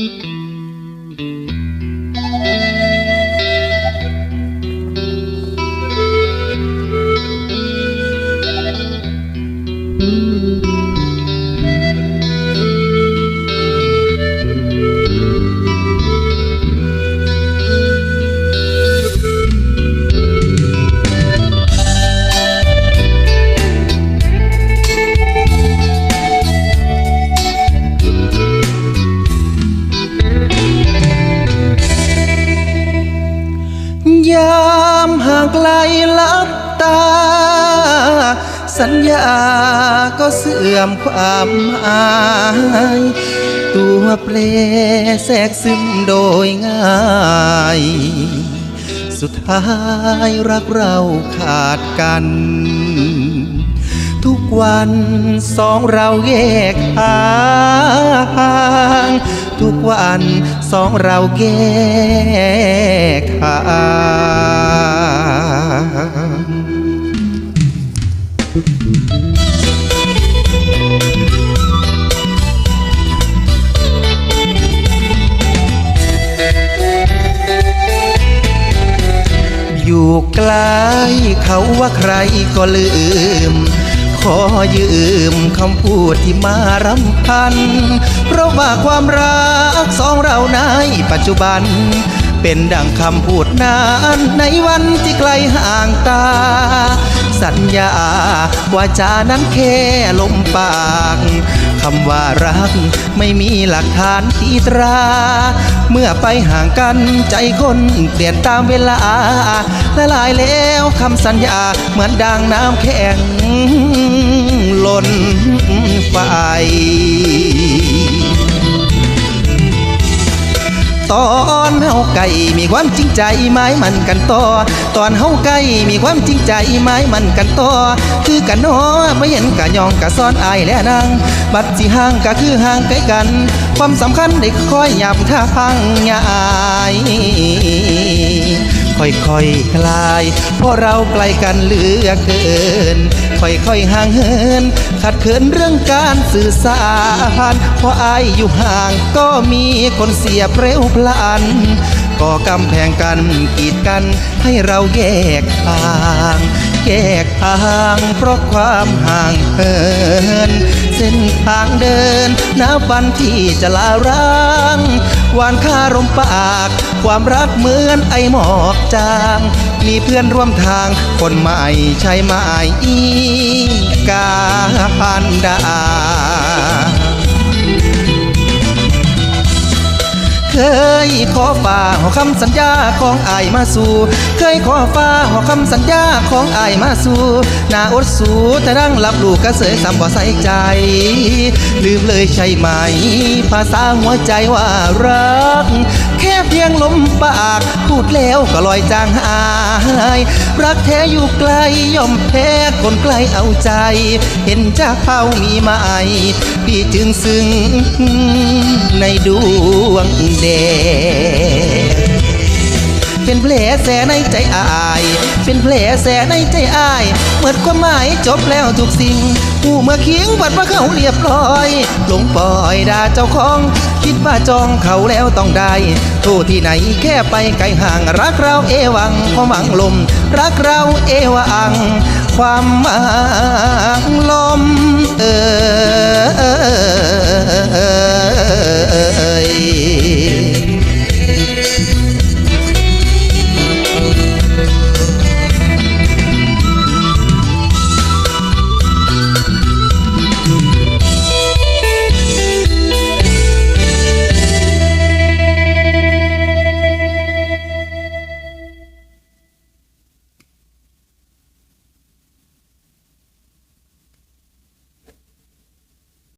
Mm-hmm. ยามห่างไกลลับตา สัญญาก็เสื่อมความหมายตัวเปลแทรกซึมโดยง่าย สุดท้ายรักเราขาดกัน ทุกวันสองเราแยกทาง ทุกวันสองเราแยกทางอยู่ไกลเขาว่าใครก็ลืม ขอยืมคำพูดที่มารำพัน เพราะว่าความรักสองเราในปัจจุบัน เป็นดังคำพูดนานในวันที่ไกลห่างตา สัญญา ว่าจานั้นแค่ลมปากคำว่ารักไม่มีหลักฐานตีตรา เมื่อไปห่างกันใจคนเปลี่ยนตามเวลาละลายแล้วคำสัญญาเหมือนดังน้ำแข็งล้นไฟตอนเฮา ไก่มีความจริงใจไม้มันกันต่อ ตอนเฮาไก่มีความจริงใจไม้มันกันต่อ คือกันนอไม่เห็นกะยองกะซ้อนอายและนางบัดสิห่างก็คือห่างไกลกัน ความสำคัญได้ค่อยหยับท่าพังยายค่อยๆคลาย เพราะเราไกลกันเหลือเกิน ค่อยๆห่างเหินขัดเขินเรื่องการสื่อสารเพราะอายอยู่ห่างก็มีคนเสียเปรวพลัน ก็กำแพงกันกีดกันให้เราแยกทางแยกทางเพราะความห่างเหินเส้นทางเดินนับวันที่จะลาร้างหวานคารมปาก ความรักเหมือนไอหมอกจาง มีเพื่อนร่วมทางคนใหม่ใช่ไหมอีกาพันดา เคยขอฝ่าหอคำสัญญาของอายมาสู่ เคยขอฝ่าหอคำสัญญาของอายมาสู่หน้าอดสูแต่รังรับลูกกระเสยสามบ่ใส่ใจ ลืมเลยใช่ไหม ภาษาหัวใจว่ารัก แค่เพียงลมปาก พูดแล้วก็ลอยจางหาย รักแท้อยู่ไกลย่อมแพ้คนใกล้เอาใจ เห็นจ้าเขามีมาไอพี่จึงซึ้งในดวงแดง เป็นแผลแสในใจอาย เป็นแผลแสในใจอายเปิดความหมายจบแล้วทุกสิ่งผู้เมื่อคิงบัดว่าเขาเรียบร้อยลงปล่อยด่าเจ้าของ คิดว่าจองเขาแล้วต้องได้โทษที่ไหนแค่ไปไกลห่างรักเราเอวังความหวังลม รักเราเอวัง ความหวังลมเออ